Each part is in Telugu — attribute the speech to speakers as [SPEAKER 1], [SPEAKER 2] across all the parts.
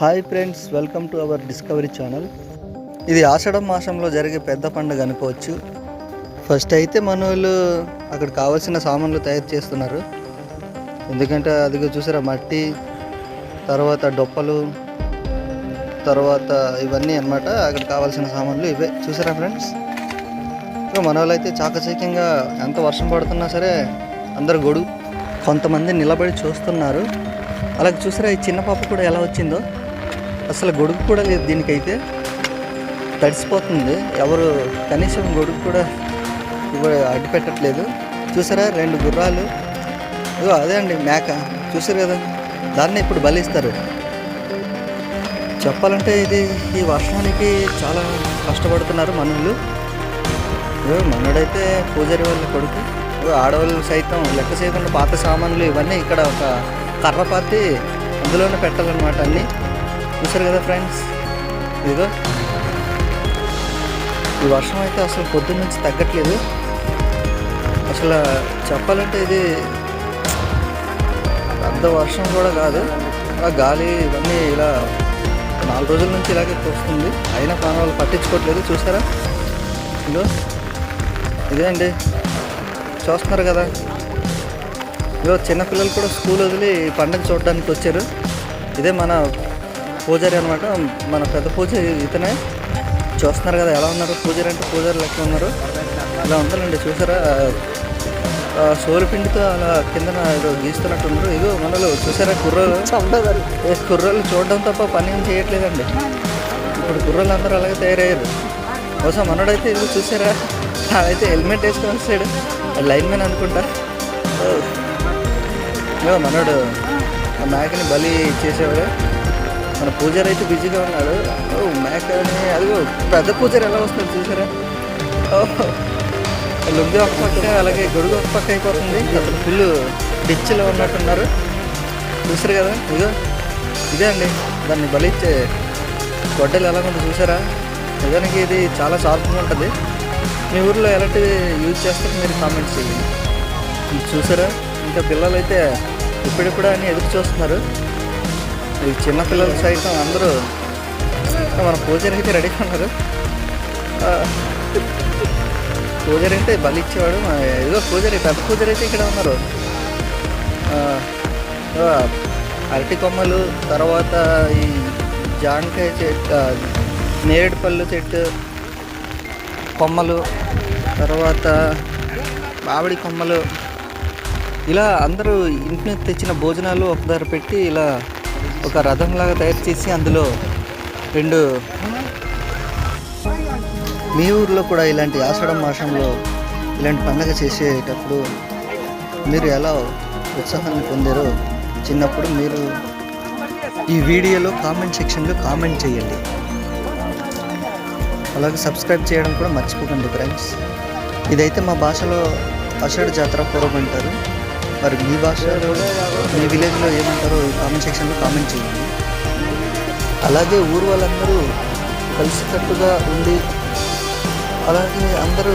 [SPEAKER 1] Hi friends welcome to our discovery channel ఇది ఆషాఢం మాసంలో జరిగే పెద్ద పండుగ అనుకోవచ్చు. ఫస్ట్ అయితే మన వాళ్ళు అక్కడ కావాల్సిన సామాన్లు తయారు చేస్తున్నారు. ఎందుకంటే అదిగో చూసారా మట్టి తర్వాత డొప్పలు తర్వాత ఇవన్నీ అన్నమాట అక్కడ కావాల్సిన సామాన్లు ఇవే. చూసారా ఫ్రెండ్స్ ఇంకా మన అయితే చాకచక్యంగా ఎంత వర్షం పడుతున్నా సరే అందరు గొడుగు కొంతమంది నిలబడి చూస్తున్నారు. అలాగే చూసారా ఈ చిన్న పాప కూడా ఎలా వచ్చిందో? అసలు గొడుగు కూడా లేదు దీనికైతే. తడిసిపోతుంది. ఎవరు కనీసం గొడుగు కూడా ఇవ్వ అడ్డు పెట్టట్లేదు చూసారా? రెండు గుర్రాలు. ఇగో అదే అండి మేక. చూసారు కదా? దాన్ని ఇప్పుడు బలిస్తారు. చెప్పాలంటే ఇది ఈ వర్షానికి చాలా కష్టపడుతున్నారు మనులు. ఇగో మనోడైతే పూజారి వాళ్ళ కొడుకు ఆడవాళ్ళు సైతం లెక్క చేయకుండా పాత సామాన్లు ఇవన్నీ ఇక్కడ ఒక కర్రపాతి అందులోనే పెట్టాలన్నమాట అన్నీ. చూసారు కదా ఫ్రెండ్స్ ఇదిగో. ఈ వర్షం అయితే అసలు పొద్దున్న నుంచి తగ్గట్లేదు. అసలు చెప్పాలంటే ఇది పెద్ద వర్షం కూడా కాదు. ఆ గాలి ఇవన్నీ ఇలా నాలుగు రోజుల నుంచి ఇలాగే వస్తుంది. అయినా ప్రాణాలు పట్టించుకోవట్లేదు. చూసారా? ఇదో ఇదే అండి చూస్తున్నారు కదా. ఇదో చిన్నపిల్లలు కూడా స్కూల్ వదిలి పండుగ చూడడానికి వచ్చారు. ఇదే మన పూజారి అనమాట మన పెద్ద పూజారి ఇతనే. చూస్తున్నారు కదా ఎలా ఉన్నారు పూజారి అంటే పూజారి లెక్క ఉన్నారు? ఇలా ఉండాలండి చూసారా? సోరిపిండితో అలా కిందన ఏదో గీస్తున్నట్టు ఉన్నారు ఇగో మనలో చూసారా కుర్రోలు? కుర్రోలు చూడడం తప్ప పని ఏం చేయట్లేదండి. ఇప్పుడు కుర్రోలు అందరూ అలాగే తయారయ్యారు. బహుశా మనోడైతే ఇది చూసారా? అయితే హెల్మెట్ వేసుకొని వస్తాడు. లైన్ మ్యాన్ అనుకుంటా. మనోడు ఆ మేకని బలి చేసేవాడు. మన పూజారి అయితే బిజీగా ఉన్నాడు. ఓ మేకని అదిగో పెద్ద పూజారి ఎలా వస్తుంది చూసారా? ఓ లుంగి ఒక పక్క అలాగే గొడుగు ఒక పక్క అయిపోతుంది. అసలు ఫుల్ డిచ్లో ఉన్నట్టున్నారు. చూసారు కదా ఇదో ఇదే అండి. దాన్ని బలిచ్చే గొడ్డలు ఎలా ఉందో చూసారా? నిజానికి ఇది చాలా షార్ప్గా ఉంటుంది. మీ ఊర్లో ఎలాంటివి యూజ్ చేస్తారు? మీరు కామెంట్స్ చేయండి. ఇది చూసారా? ఇంకా పిల్లలు అయితే ఇప్పుడిప్పుడు అని ఎదురు చూస్తున్నారు. ఈ చిన్నపిల్లలు సైతం అందరూ మన పూజారి అయితే రెడీగా ఉన్నారు. పూజారి అంటే బలి ఇచ్చేవాడు ఏదో పూజారి పెద్ద పూజారి అయితే ఇక్కడ ఉన్నారు. అరటి కొమ్మలు తర్వాత ఈ జాంకాయ చెట్టు నేరేడు పళ్ళు చెట్టు కొమ్మలు తర్వాత మామిడి కొమ్మలు. ఇలా అందరూ ఇంటి తెచ్చిన భోజనాలు ఒక పెట్టి ఇలా ఒక రథంలాగా తయారు చేసి అందులో రెండు మీ ఊర్లో కూడా ఇలాంటి ఆషాఢ మాసంలో ఇలాంటి పండగ చేసేటప్పుడు మీరు ఎలా ఉత్సాహాన్ని పొందారో చిన్నప్పుడు మీరు ఈ వీడియోలో కామెంట్ సెక్షన్లో కామెంట్ చేయండి. అలాగే సబ్స్క్రైబ్ చేయడం కూడా మర్చిపోకండి ఫ్రెండ్స్. ఇదైతే మా భాషలో అషాఢ జాతర పూర్వం అంటారు. మరి మీ భాషలో మీ విలేజ్లో ఏమంటారో కామెంట్ సెక్షన్లో కామెంట్ చేయండి. అలాగే ఊరు వాళ్ళందరూ కలిసికట్టుగా ఉండి అలాగే అందరూ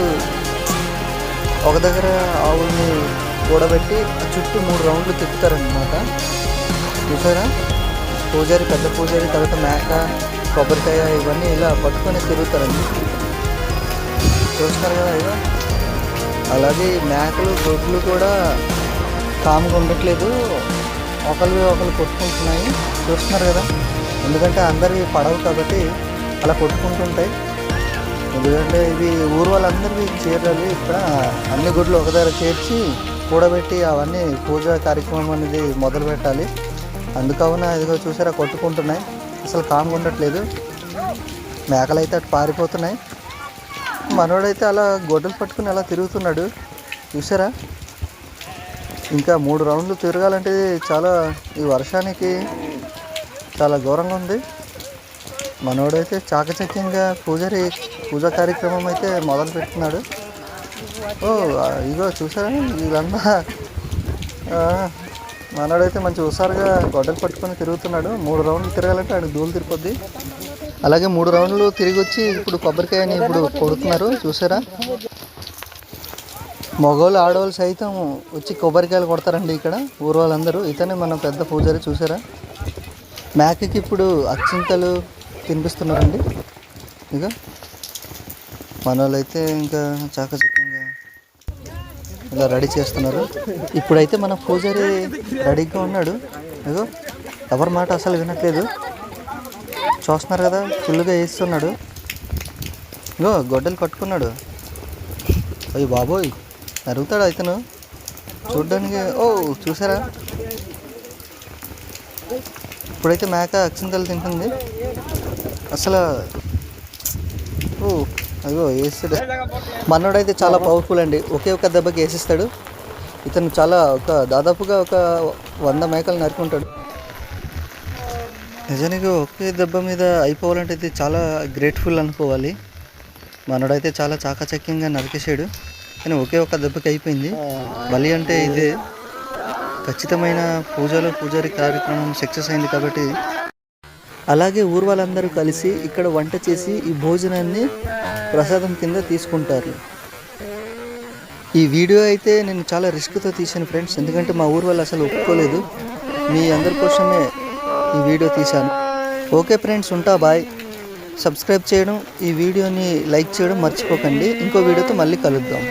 [SPEAKER 1] ఒక దగ్గర ఆవుల్ని కూడబెట్టి ఆ చుట్టూ మూడు రౌండ్లు తిప్పుతారనమాట చూసారా? పూజారి పెద్ద పూజారి తర్వాత మేక కొబ్బరికాయ ఇవన్నీ ఇలా పట్టుకొని తిరుగుతారండి. చూస్తారు కదా ఇక అలాగే మేకలు గొడ్లు కూడా కాముగా ఉండట్లేదు. ఒకరివి ఒకరు కొట్టుకుంటున్నాయి. చూస్తున్నారు కదా? ఎందుకంటే అందరివి పడవు కాబట్టి అలా కొట్టుకుంటుంటాయి. ఎందుకంటే ఇవి ఊరు వాళ్ళందరివి చీరలు ఇక్కడ అన్ని గుడ్లు ఒక దగ్గర చేర్చి కూడబెట్టి అవన్నీ పూజ కార్యక్రమం అనేది మొదలు పెట్టాలి. అందుకవున ఇదిగో చూసారా కొట్టుకుంటున్నాయి. అసలు కామ్గా ఉండట్లేదు. మేకలు అయితే అటు పారిపోతున్నాయి. మనోడైతే అలా గొడ్డలు పట్టుకుని అలా తిరుగుతున్నాడు. చూసారా? ఇంకా మూడు రౌండ్లు తిరగాలంటే చాలా ఈ వర్షానికి చాలా ఘోరంగా ఉంది. మనోడైతే చాకచక్యంగా పూజారి పూజా కార్యక్రమం అయితే మొదలు పెడుతున్నాడు. ఓ ఇగో చూసారా? వీళ్ళంతా మనోడైతే మంచి హుషారుగా గొడ్డలు పట్టుకొని తిరుగుతున్నాడు. మూడు రౌండ్లు తిరగాలంటే ఆయన దూలు తిరిపోద్ది అలాగే మూడు రౌండ్లు తిరిగి వచ్చి ఇప్పుడు కొబ్బరికాయని ఇప్పుడు కొడుతున్నారు. చూసారా? మగవాళ్ళు ఆడవాళ్ళు సైతం వచ్చి కొబ్బరికాయలు కొడతారండి ఇక్కడ. ఊరు వాళ్ళందరూ ఇతనే మన పెద్ద పూజారి చూసారా? మేకకి ఇప్పుడు అక్షింతలు తినిపిస్తున్నారండి. ఇక మన వాళ్ళైతే ఇంకా చాకచక్యంగా ఇలా రెడీ చేస్తున్నారు. ఇప్పుడైతే మన పూజారి రెడీగా ఉన్నాడు. ఇగో ఎవరి మాట అసలు వినట్లేదు. చూస్తున్నారు కదా ఫుల్గా వేస్తున్నాడు ఇగో గొడ్డలు కట్టుకున్నాడు. అయ్యి బాబోయ్. అరుగుతాడు ఇతను? చూడ్డానికి ఓ చూసారా? ఇప్పుడైతే మేక అక్షింతలు తింటుంది. అసలు ఓ అయ్యో వేస్తాడు మన్నోడైతే చాలా పవర్ఫుల్ అండి. ఒకే ఒక దెబ్బకి వేసిస్తాడు ఇతను చాలా ఒక దాదాపుగా ఒక వంద మేకలు నరుకుంటాడు నిజానికి ఒకే దెబ్బ మీద అయిపోవాలంటే ఇది చాలా గ్రేట్ఫుల్ అనుకోవాలి. మనోడైతే చాలా చాకచక్యంగా నరికేసాడు. కానీ ఒకే ఒక దెబ్బకి అయిపోయింది. బలి అంటే ఇదే. ఖచ్చితమైన పూజలు పూజారి కార్యక్రమం సక్సెస్ అయింది కాబట్టి. అలాగే ఊరు వాళ్ళందరూ కలిసి ఇక్కడ వంట చేసి ఈ భోజనాన్ని ప్రసాదం కింద తీసుకుంటారు. ఈ వీడియో అయితే నేను చాలా రిస్క్తో తీశాను ఫ్రెండ్స్. ఎందుకంటే మా ఊరు వాళ్ళు అసలు ఒప్పుకోలేదు. మీ అందరి కోసమే ఈ వీడియో తీశాను. ఓకే ఫ్రెండ్స్ ఉంటా బాయ్. సబ్స్క్రైబ్ చేయడం ఈ వీడియోని లైక్ చేయడం మర్చిపోకండి. ఇంకో వీడియోతో మళ్ళీ కలుద్దాం.